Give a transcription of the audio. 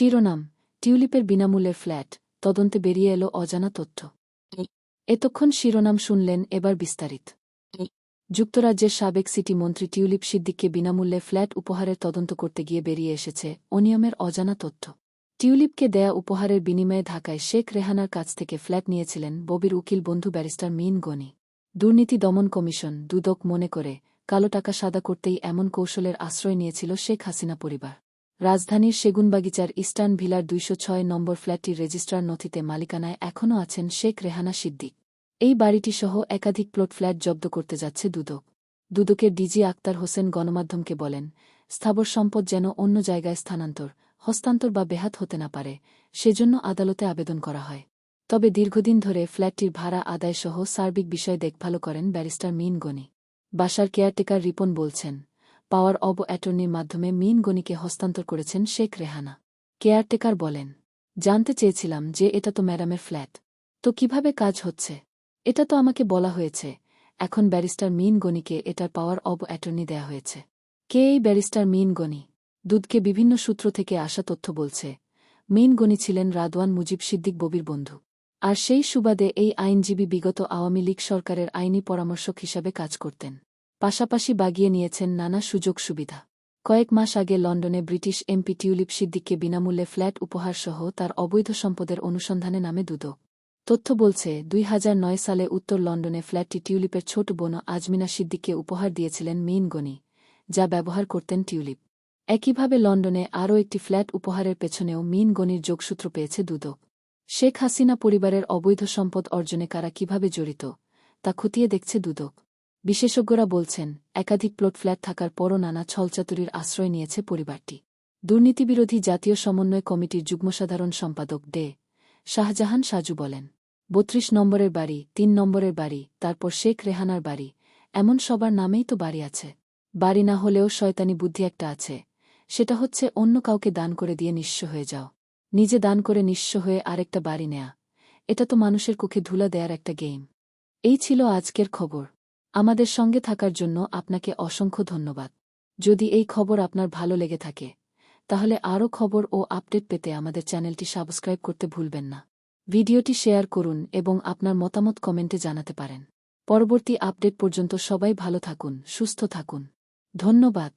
শিরোনাম, টিউলিপের বিনামূল্যের ফ্ল্যাট, তদন্তে বেরিয়ে এলো অজানা তথ্য। এতক্ষণ শিরোনাম শুনলেন এবার বিস্তারিত। যুক্তরাজ্যের সাবেক সিটি মন্ত্রী টিউলিপ সিদ্দিককে বিনামূল্যে ফ্ল্যাট উপহারের তদন্ত করতে গিয়ে বেরিয়ে এসেছে অনিয়মের অজানা তথ্য। টিউলিপকে দেয়া উপহারের বিনিময়ে ঢাকায় শেখ রেহানার কাছ থেকে ফ্ল্যাট নিয়েছিলেন ববির উকিল বন্ধু ব্যারিস্টার মিন গনি। দুর্নীতি দমন কমিশন দুদক মনে করে, কালো টাকা সাদা করতেই এমন কৌশলের আশ্রয় নিয়েছিল শেখ হাসিনা পরিবার। রাজধানীর সেগুনবাগিচার ইস্টার্ন ভিলার দুইশো ছয় নম্বর ফ্ল্যাটটির রেজিস্ট্রার নথিতে মালিকানায় এখনও আছেন শেখ রেহানা সিদ্দিক। এই বাড়িটি সহ একাধিক প্লট ফ্ল্যাট জব্দ করতে যাচ্ছে দুদক। দুদকের ডিজি আক্তার হোসেন গণমাধ্যমকে বলেন, স্থাবর সম্পদ যেন অন্য জায়গায় স্থানান্তর, হস্তান্তর বা বেহাত হতে না পারে, সেজন্য আদালতে আবেদন করা হয়। তবে দীর্ঘদিন ধরে ফ্ল্যাটটির ভাড়া আদায়সহ সার্বিক বিষয় দেখভাল করেন ব্যারিস্টার মিন গনি। বাসার কেয়ারটেকার রিপন বলছেন পাওয়ার অব অ্যাটর্নির মাধ্যমে মিন গনিকে হস্তান্তর করেছেন শেখ রেহানা। কেয়ারটেকার বলেন, জানতে চেয়েছিলাম যে এটা তো ম্যাডামের ফ্ল্যাট। তো কীভাবে কাজ হচ্ছে? এটা তো আমাকে বলা হয়েছে। এখন ব্যারিস্টার মিন গনিকে এটার পাওয়ার অব অ্যাটর্নি দেয়া হয়েছে। কে এই ব্যারিস্টার মিন গনি দুধকে বিভিন্ন সূত্র থেকে আসা তথ্য বলছে, মিন গনি ছিলেন রাদওয়ান মুজিব সিদ্দিক ববির বন্ধু। আর সেই সুবাদে এই আইনজীবী বিগত আওয়ামী লীগ সরকারের আইনি পরামর্শক হিসাবে কাজ করতেন। পাশাপাশি বাগিয়ে নিয়েছেন নানা সুযোগ সুবিধা। কয়েক মাস আগে লন্ডনে ব্রিটিশ এমপি টিউলিপ সিদ্দিককে বিনামূল্যে ফ্ল্যাট উপহারসহ তার অবৈধ সম্পদের অনুসন্ধানে নামে দুদক। তথ্য বলছে, দুই হাজার নয় সালে উত্তর লন্ডনে ফ্ল্যাটটি টিউলিপের ছোট বোন আজমিনা সিদ্দিককে উপহার দিয়েছিলেন মিন গনি, যা ব্যবহার করতেন টিউলিপ। একইভাবে লন্ডনে আরও একটি ফ্ল্যাট উপহারের পেছনেও মিন গনির যোগসূত্র পেয়েছে দুদক। শেখ হাসিনা পরিবারের অবৈধ সম্পদ অর্জনে কারা কীভাবে জড়িত, তা খতিয়ে দেখছে দুদক। বিশেষজ্ঞরা বলছেন, একাধিক প্লট ফ্ল্যাট থাকার পরও নানা ছলচাতুরির আশ্রয় নিয়েছে পরিবারটি। দুর্নীতিবিরোধী জাতীয় সমন্বয় কমিটির যুগ্মসাধারণ সম্পাদক ডে শাহজাহান সাজু বলেন, বত্রিশ নম্বরের বাড়ি, তিন নম্বরের বাড়ি, তারপর শেখ রেহানার বাড়ি, এমন সবার নামেই তো বাড়ি আছে। বাড়ি না হলেও শয়তানি বুদ্ধি একটা আছে। সেটা হচ্ছে অন্য কাউকে দান করে দিয়ে নিঃস্ব হয়ে যাও। নিজে দান করে নিঃস্ব হয়ে আরেকটা বাড়ি নেয়া। এটা তো মানুষের কুখে ধুলা দেয়ার একটা গেম এই ছিল আজকের খবর। আমাদের সঙ্গে থাকার জন্য আপনাকে অসংখ্য ধন্যবাদ। যদি এই খবর আপনার ভালো লেগে থাকে, তাহলে আরও খবর ও আপডেট পেতে আমাদের চ্যানেলটি সাবস্ক্রাইব করতে ভুলবেন না। ভিডিওটি শেয়ার করুন এবং আপনার মতামত কমেন্টে জানাতে পারেন। পরবর্তী আপডেট পর্যন্ত সবাই ভালো থাকুন, সুস্থ থাকুন। ধন্যবাদ।